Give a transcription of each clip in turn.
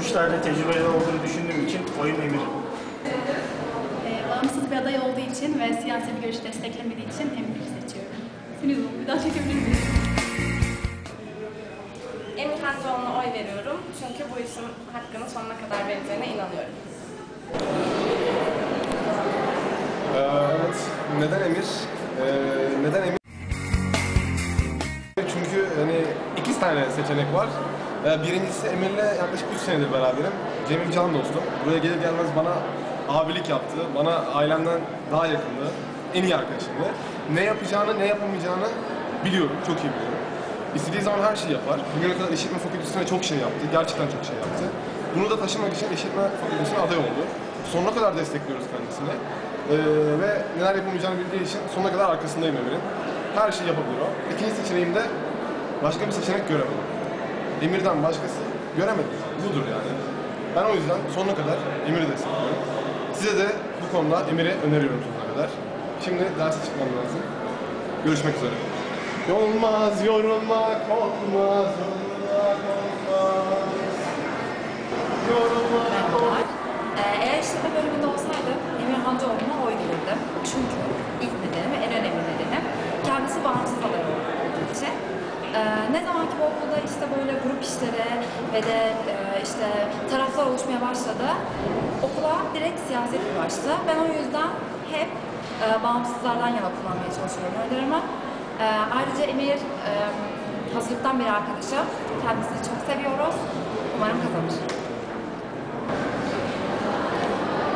işlerde tecrübeli olduğunu düşündüğüm için oyun Emir. Ee, bağımsız bir aday olduğu için ve siyasi bir görüş desteklemediği için Emir'i seçiyorum. Seni zoom bir daha çekebilir miyiz? Emir Hancıoğlu'na oy veriyorum. Çünkü bu işin hakkını sonuna kadar vereceğine inanıyorum. Ee, evet. Neden Emir? Ee, neden Emir? Çünkü hani iki tane seçenek var. Ee, birincisi Emir'le yaklaşık 3 senedir beraberim. Cemil can dostum. Buraya gelir gelmez bana abilik yaptı. Bana ailemden daha yakındı. En iyi arkadaşımdı. Ne yapacağını, ne yapamayacağını biliyorum. Çok iyi biliyorum. İstediği zaman her şeyi yapar. Bugüne kadar işletme fakültesine çok şey yaptı. Gerçekten çok şey yaptı. Bunu da taşımak için işletme fakültesine aday oldu. Sonuna kadar destekliyoruz kendisini. Ee, ve neler yapamayacağını bildiği için sonuna kadar arkasındayım Emir'in. Her şeyi yapabilir o. İkinci seçeneğimde başka bir seçenek göremedim. Emir'den başkası göremedim. Budur yani. Ben o yüzden sonuna kadar Emir'i destekliyorum. Size de bu konuda Emir'i öneriyorum sonuna kadar. Şimdi derse çıkmam lazım. Görüşmek üzere. Yorulmaz, yorulmak olmaz, yorulmak olmaz. Yorulmak olmaz. Ee, eğer işletme bölümünde olsaydım Emir Hancıoğlu'na oy verirdim. Çünkü ilk nedeni ve en önemli nedeni kendisi bağımsız aday olduğu için. Ee, ne zaman ki bu okulda işte böyle grup işleri ve de e, işte taraflar oluşmaya başladı, okula direkt siyaset bulaştı. Ben o yüzden hep e, bağımsızlardan yana kullanmaya çalışıyorum oylarımı. Ee, ayrıca Emir e, hazırlıktan bir arkadaşım. Kendisini çok seviyoruz. Umarım kazanır.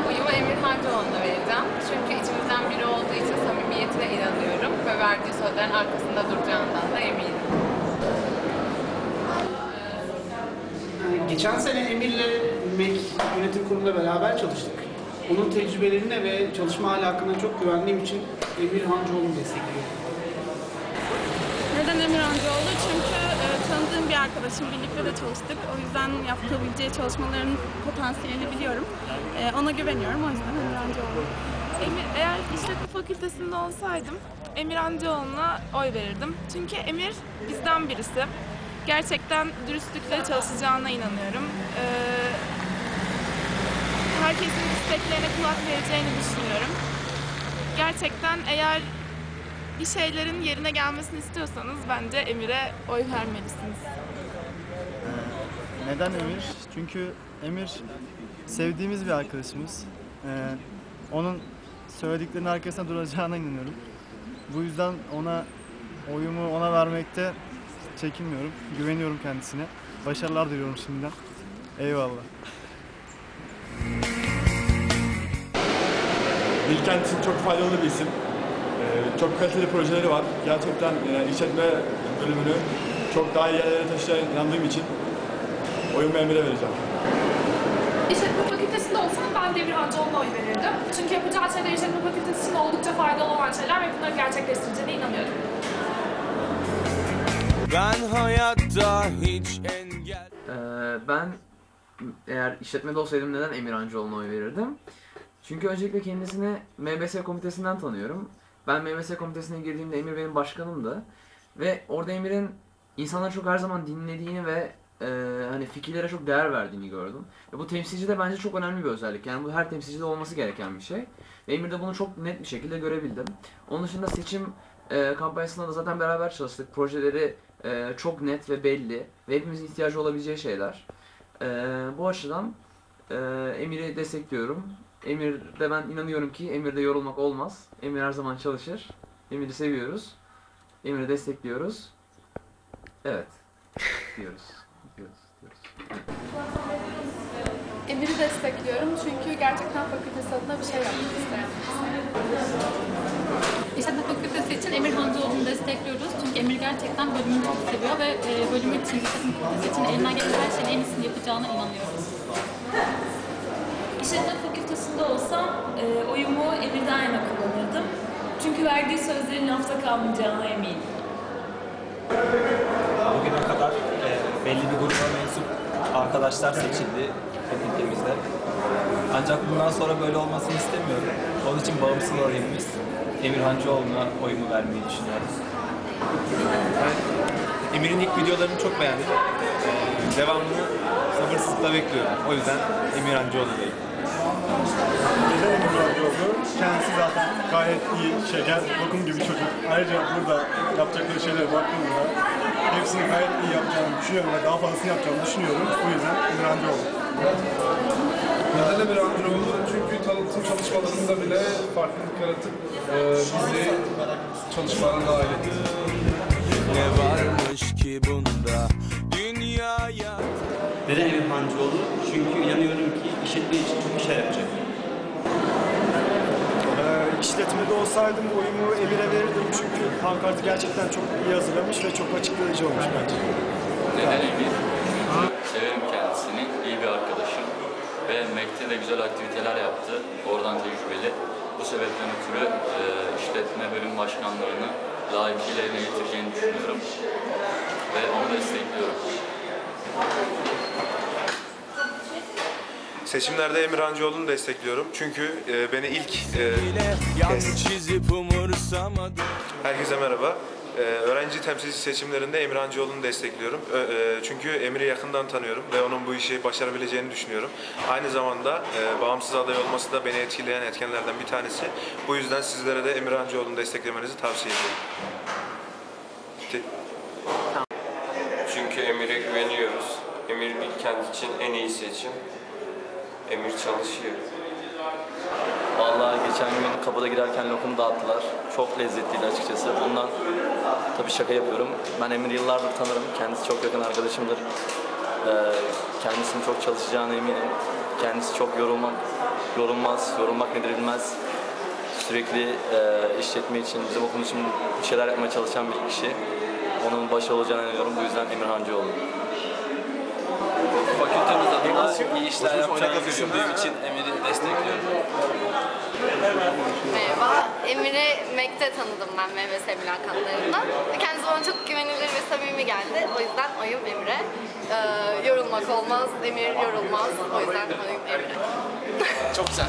Oyumu Emir Hancıoğlu'na vereceğim. Çünkü içimizden biri olduğu için samimiyetine inanıyorum ve verdiği sözlerin arkasında duracağından da eminim. Geçen sene Emir'le MEK yönetim kurulunda beraber çalıştık. Onun tecrübelerine ve çalışma ahlakına çok güvendiğim için Emir Hancıoğlu'nu destekliyorum. Neden Emir Hancıoğlu? Çünkü e, tanıdığım bir arkadaşım, birlikte de çalıştık. O yüzden yapabileceği çalışmaların potansiyelini biliyorum. E, ona güveniyorum, o yüzden Emir Hancıoğlu. Emir, eğer işletme fakültesinde olsaydım Emir Hancıoğlu'na oy verirdim. Çünkü Emir bizden birisi. Gerçekten dürüstlükle çalışacağına inanıyorum. Ee, herkesin isteklerine kulak vereceğini düşünüyorum. Gerçekten eğer bir şeylerin yerine gelmesini istiyorsanız bence Emir'e oy vermelisiniz. Neden Emir? Çünkü Emir sevdiğimiz bir arkadaşımız. Ee, onun söylediklerinin arkasında duracağına inanıyorum. Bu yüzden ona oyumu ona vermekte çekinmiyorum. Güveniyorum kendisine. Başarılar diliyorum şimdiden. Eyvallah. Bilkent için çok faydalı bir isim. Ee, çok kaliteli projeleri var. Gerçekten e, işletme bölümünü çok daha iyi yerlere taşıyacağına inandığım için oyumu Emir'e vereceğim. İşletme fakültesinde olsam ben Demir Hancıoğlu'na oy verirdim. Çünkü yapacağı şeyler işletme fakültesi için oldukça faydalı olan şeyler ve bunları gerçekleştireceğine inanıyorum. Ben hayatta hiç engel... Ee, ben eğer işletmede olsaydım neden Emir Hancıoğlu'na oy verirdim? Çünkü öncelikle kendisini MBS komitesinden tanıyorum. Ben MBS komitesine girdiğimde Emir benim başkanımdı. Ve orada Emir'in insanları çok her zaman dinlediğini ve e, hani fikirlere çok değer verdiğini gördüm. Ve bu temsilcide bence çok önemli bir özellik. Yani bu her temsilcide olması gereken bir şey. Ve Emir'de bunu çok net bir şekilde görebildim. Onun dışında seçim e, kampanyasında da zaten beraber çalıştık. Projeleri e, çok net ve belli ve hepimizin ihtiyacı olabileceği şeyler. E, bu açıdan e, Emir'i destekliyorum. Emir'de ben inanıyorum ki Emir'de yorulmak olmaz. Emir her zaman çalışır. Emir'i seviyoruz. Emir'i destekliyoruz. Evet. diyoruz. Diyoruz. diyoruz. Emir'i destekliyorum çünkü gerçekten fakültesi adına bir şey yapmak isteyen İşletme fakültesi için Emir Emir gerçekten bölümünü çok seviyor ve e, bölümü için, için elinden gelen her şeyin en iyisini yapacağına inanıyoruz. İşletme fakültesinde olsam e, oyumu Emir'den yana kullanırdım. Çünkü verdiği sözlerin lafta kalmayacağına eminim. Bugüne kadar e, belli bir gruba mensup arkadaşlar seçildi fakültemizde. Ancak bundan sonra böyle olmasını istemiyorum. Onun için bağımsız adayımız Emir Hancıoğlu'na oyumu vermeyi Emir'in ilk videolarını çok beğendim. devamını sabırsızlıkla bekliyorum. O yüzden Emir Hancıoğlu'ndayım. Neden Emir Hancıoğlu? Kendisi zaten gayet iyi, şeker, lokum gibi çocuk. Ayrıca burada yapacakları şeylere baktığımda hepsini gayet iyi yapacağını düşünüyorum ve daha fazlasını yapacağını düşünüyorum. O yüzden Emir Hancıoğlu. Neden Emir Hancıoğlu? Çünkü tanıtım çalışmalarında bile farklılık yaratıp e, bizi çalışmalarına dahil etti. Ne varmış ki bunda dünyaya Neden Emir Hancıoğlu? Çünkü inanıyorum ki işletme için çok işler yapacak. Ee, işletmede olsaydım oyumu Emir'e verirdim çünkü pankartı gerçekten çok iyi hazırlamış ve çok açıklayıcı olmuş bence. Neden Emir? Severim kendisini, iyi bir arkadaşım ve MEK'te de güzel aktiviteler yaptı, oradan tecrübeli. Bu sebepten ötürü e, bölüm başkanlığını layıkıyla yerine getireceğini düşünüyorum ve onu destekliyorum. Seçimlerde Emir Hancıoğlu'nu destekliyorum. Çünkü e, beni ilk e, yan kez... Herkese merhaba. E, öğrenci temsilci seçimlerinde Emir Hancıoğlu'nu destekliyorum. E, çünkü Emir'i yakından tanıyorum ve onun bu işi başarabileceğini düşünüyorum. Aynı zamanda e, bağımsız aday olması da beni etkileyen etkenlerden bir tanesi. Bu yüzden sizlere de Emir Hancıoğlu'nu desteklemenizi tavsiye ediyorum. Çünkü Emir'e güveniyoruz. Emir bir kendi için en iyi seçim. Emir çalışıyor. Vallahi geçen gün kapıda girerken lokum dağıttılar. Çok lezzetliydi açıkçası. Bundan tabii şaka yapıyorum. Ben Emir yıllardır tanırım. Kendisi çok yakın arkadaşımdır. Ee, kendisinin çok çalışacağına eminim. Kendisi çok yorulmak, yorulmaz, yorulmak nedir bilmez. Sürekli e, işletme için, bizim okul için bir şeyler yapmaya çalışan bir kişi. Onun başı olacağına inanıyorum. Bu yüzden Emir Hancıoğlu. Fakültemiz adına iyi işler yapacağını düşündüğüm için Emir'i destekliyorum. Merhaba, Emir'i MEK'te tanıdım ben MMS mülakatlarında. Kendisi bana çok güvenilir ve samimi geldi. O yüzden oyum Emir'e. Ee, yorulmak olmaz, Emir yorulmaz. O yüzden oyum Emir'e. Çok güzel.